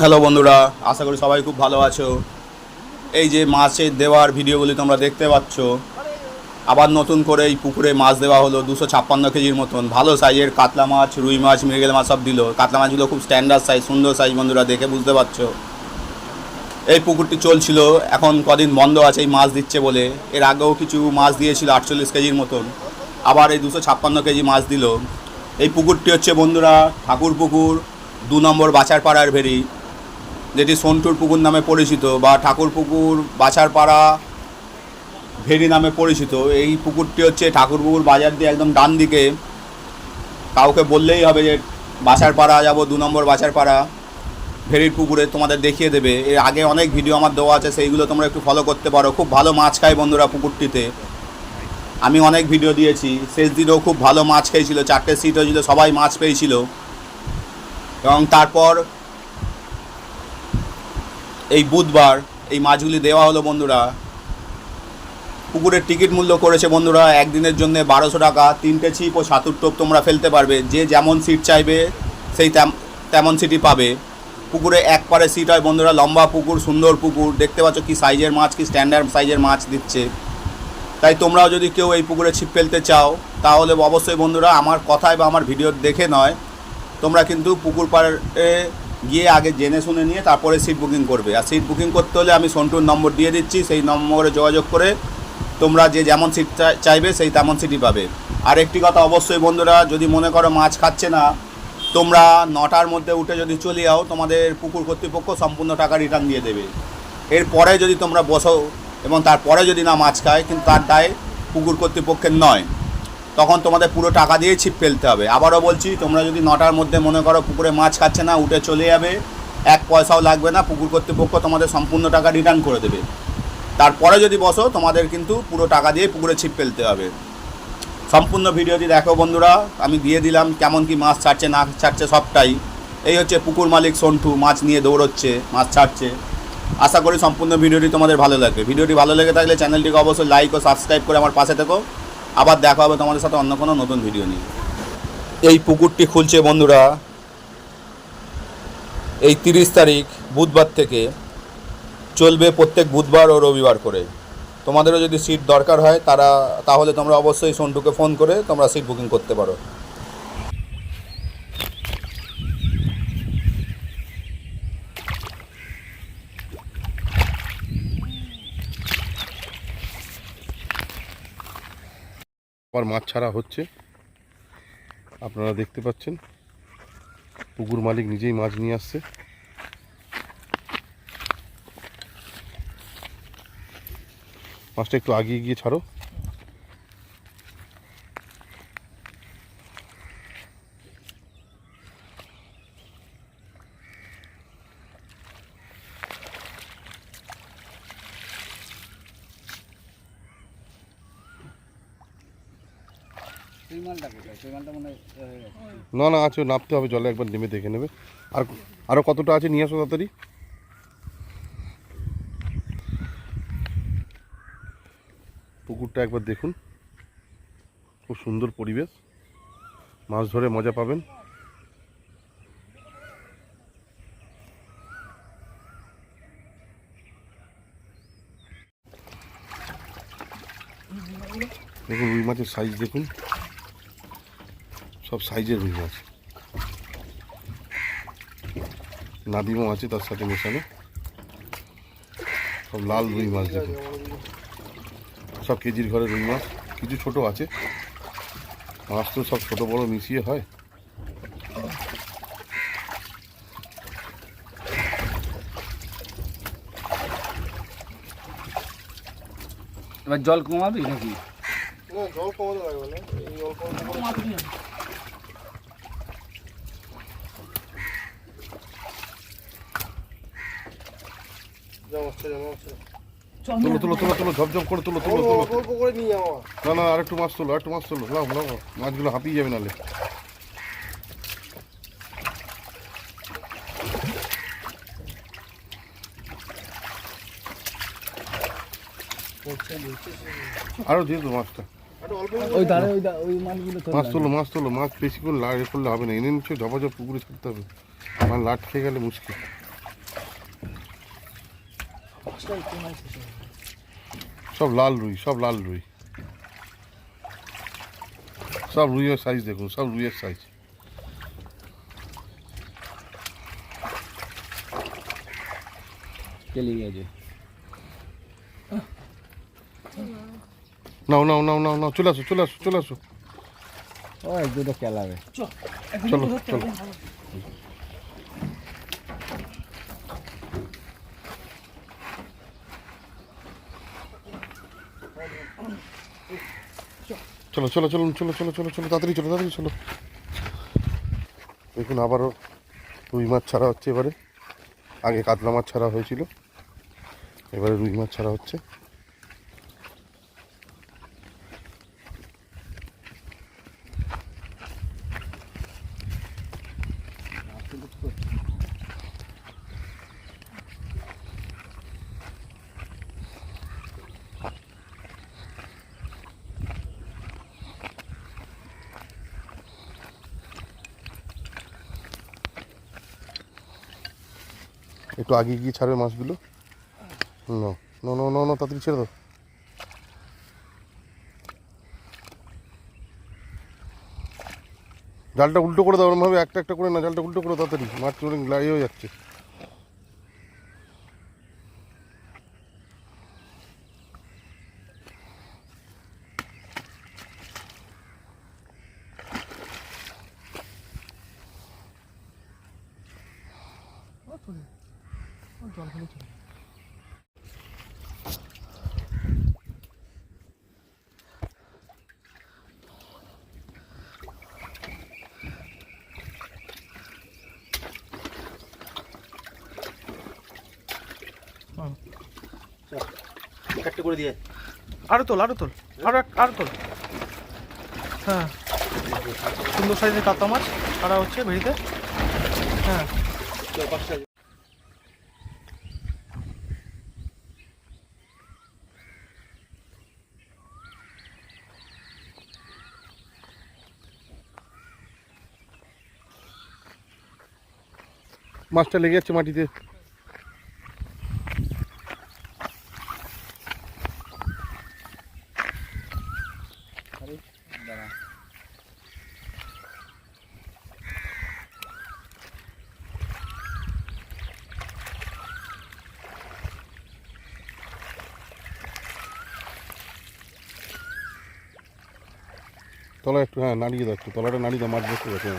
Hello বন্ধুরা, আশা করি সবাই খুব ভালো আছো। এই যে মাছের দেওয়ার ভিডিওগুলি তোমরা দেখতে পাচ্ছ, আবার নতুন করে এই পুকুরে মাছ দেওয়া হলো দুশো ছাপ্পান্ন কেজির মতন। ভালো সাইজের কাতলা মাছ, রুই মাছ, মৃগেল মাছ সব দিল। কাতলা মাছগুলো খুব স্ট্যান্ডার্ড সাইজ সুন্দর সাইজ বন্ধুরা, দেখে বুঝতে পারছ। এই পুকুরটি চলছিল, এখন কদিন বন্ধ আছে এই মাছ দিচ্ছে বলে। এর আগেও কিছু মাছ দিয়েছিল আটচল্লিশ কেজির মতন। আবার এই দুশো ছাপ্পান্ন কেজি মাছ দিল। এই পুকুরটি হচ্ছে বন্ধুরা, ঠাকুর পুকুর দু নম্বর বাচার পাড়ার ভেরি, যেটি সন্টুর পুকুর নামে পরিচিত বা ঠাকুর পুকুর বাছার পাড়া ভেরি নামে পরিচিত। এই পুকুরটি হচ্ছে ঠাকুর পুকুর বাজার দিয়ে একদম ডান দিকে। কাউকে বললেই হবে যে বাছার পাড়া যাব, দু নম্বর বাছার পাড়া ভেরির পুকুরে তোমাদের দেখিয়ে দেবে। এর আগে অনেক ভিডিও আমার দেওয়া আছে, সেইগুলো তোমরা একটু ফলো করতে পারো। খুব ভালো মাছ খায় বন্ধুরা পুকুরটিতে। আমি অনেক ভিডিও দিয়েছি, শেষ দিনেও খুব ভালো মাছ খেয়েছিল, চারটে সিট হয়েছিল, সবাই মাছ পেয়েছিল। এবং তারপর এই বুধবার এই মাছগুলি দেওয়া হলো বন্ধুরা। পুকুরের টিকিট মূল্য করেছে বন্ধুরা একদিনের জন্য বারোশো টাকা। তিনটে ছিপ ও সাতুর টোপ তোমরা ফেলতে পারবে। যে যেমন সিট চাইবে, সেই তেমন সিটই পাবে। পুকুরে এক পারে সিট হয় বন্ধুরা, লম্বা পুকুর, সুন্দর পুকুর। দেখতে পাচ্ছ কি সাইজের মাছ, কি স্ট্যান্ডার্ড সাইজের মাছ দিচ্ছে। তাই তোমরাও যদি কেউ এই পুকুরে ছিপ ফেলতে চাও, তাহলে অবশ্যই বন্ধুরা আমার কথায় বা আমার ভিডিও দেখে নয় তোমরা কিন্তু পুকুর পাড়ে গিয়ে আগে জেনে শুনে নিয়ে তারপরে সিট বুকিং করবে। আর সিট বুকিং করতে হলে আমি সন্টুর নম্বর দিয়ে দিচ্ছি, সেই নম্বরে যোগাযোগ করে তোমরা যে যেমন সিট চাইবে সেই তেমন সিটই পাবে। আর একটি কথা অবশ্যই বন্ধুরা, যদি মনে করো মাছ খাচ্ছে না, তোমরা নটার মধ্যে উঠে যদি চলে যাও, তোমাদের পুকুর কর্তৃপক্ষ সম্পূর্ণ টাকা রিটার্ন দিয়ে দেবে। এরপরে যদি তোমরা বসো এবং তারপরে যদি না মাছ খায়, কিন্তু তার দায় পুকুর কর্তৃপক্ষের নয়। তখন তোমাদের পুরো টাকা দিয়ে ছিপ ফেলতে হবে। আবারও বলছি, তোমরা যদি নটার মধ্যে মনে করো পুকুরে মাছ খাচ্ছে না, উঠে চলে যাবে, এক পয়সাও লাগবে না, পুকুর কর্তৃপক্ষ তোমাদের সম্পূর্ণ টাকা রিটার্ন করে দেবে। তারপরে যদি বসো, তোমাদের কিন্তু পুরো টাকা দিয়ে পুকুরে ছিপ ফেলতে হবে। সম্পূর্ণ ভিডিওটি দেখো বন্ধুরা, আমি দিয়ে দিলাম কেমন কি মাছ ছাড়ছে, না ছাড়ছে সবটাই। এই হচ্ছে পুকুর মালিক সন্টু, মাছ নিয়ে দৌড়চ্ছে, মাছ ছাড়ছে। আশা করি সম্পূর্ণ ভিডিওটি তোমাদের ভালো লাগবে। ভিডিওটি ভালো লেগে থাকলে চ্যানেলটিকে অবশ্যই লাইক ও সাবস্ক্রাইব করে আমার পাশে থেকো। আবার দেখা হবে তোমাদের সাথে অন্য কোনো নতুন ভিডিও নিয়ে। এই পুকুরটি খুলছে বন্ধুরা, এই তিরিশ তারিখ বুধবার থেকে চলবে প্রত্যেক বুধবার ও রবিবার করে। তোমাদেরও যদি সিট দরকার হয়, তারা, তাহলে তোমরা অবশ্যই সন্টুকে ফোন করে তোমরা সিট বুকিং করতে পারো। আবার মাছ ছাড়া হচ্ছে। আপনারা দেখতে পাচ্ছেন, পুকুর মালিক নিজেই মাছ নিয়ে আসছে। মাছটা একটু আগিয়ে গিয়ে ছাড়ো সেই মালটা কোথায় সেই মালটা মনে হয় এ হয়ে গেছে। না না, আছে নামতে হবে, জলে একবার নেমে দেখে নেবে। আর আরও কতটা আছে নিয়ে আসো তাড়াতাড়ি। পুকুরটা একবার দেখুন। খুব সুন্দর পরিবেশ। মাছ ধরে মজা পাবেন। দেখুন, রুই মাছের সাইজ দেখুন। সব সাইজের রুই মাছ নাদিমও আছে তার সাথে মেশানো। সব লাল রুই মাছ দেখুন। সব কেজির ঘরে রুই মাছ। কিছু ছোট আছে। মাছ তো সব ছোট বড় মিশিয়ে হয়। এবার জল কমাবি নাকি? জল কমাতে লাগবে না। এই অল্প তুলো তুলো তুলো তুলো ঝপঝপ করে তুলো তুলো তুলো। না না আরেকটু মাছ তোলো আরেকটু মাছ তোলো। লাও লাও মাছগুলো হাঁপিয়ে যাবে নালে। আরও দিয়ে তো মাছটা। ওই ধারে ওই ওই মালগুলো মাছ তোলো মাছ তোলো মাছ বেশি করে লাগে করলে হবে না। এনে নিচ্ছে ঝপাঝপ পুকুরে ছাড়তে হবে। আমার লাট খেয়ে গেলে মুশকিল। সব লাল রুই সব লাল রুই। সব রুইয়ের সাইজ দেখুন সব রুইয়ের সাইজ কেলি গেছে? নাও নাও নাও নাও নাও চলে আসো চলে আসো চলে আসো। ও এক দুটো কেলাবে। চলো চলো। চলো চলো চলুন চলো চলো চলো চলো, তাড়াতাড়ি চলো তাড়াতাড়ি চলো। দেখুন, আবারও রুই মাছ ছাড়া হচ্ছে এবারে। আগে কাতলা মাছ ছাড়া হয়েছিল, এবারে রুই মাছ ছাড়া হচ্ছে। একটু আগে গিয়ে ছাড়বে মাছগুলো? নো নো নো তাড়াতাড়ি ছেড়ে দাও। জালটা উল্টো করে দাও, ওরমভাবে একটা একটা করে না, জালটা উল্টো করে তাড়াতাড়ি, মাছ অনেক ইয়ে হয়ে যাচ্ছে। করে দিয়ে আরও তোল আরও তোল আরও আরও তোল। হ্যাঁ। সুন্দর সাইজের কাতলা মাছ ছাড়া হচ্ছে ভেড়িতে। হ্যাঁ। মাছটা লেগে যাচ্ছে মাটিতে। দাঁড়া তলা একটু হ্যাঁ নাড়িয়ে দাও একটু। তলাটা নাড়িয়ে দাও, মাছ বসে গেছে।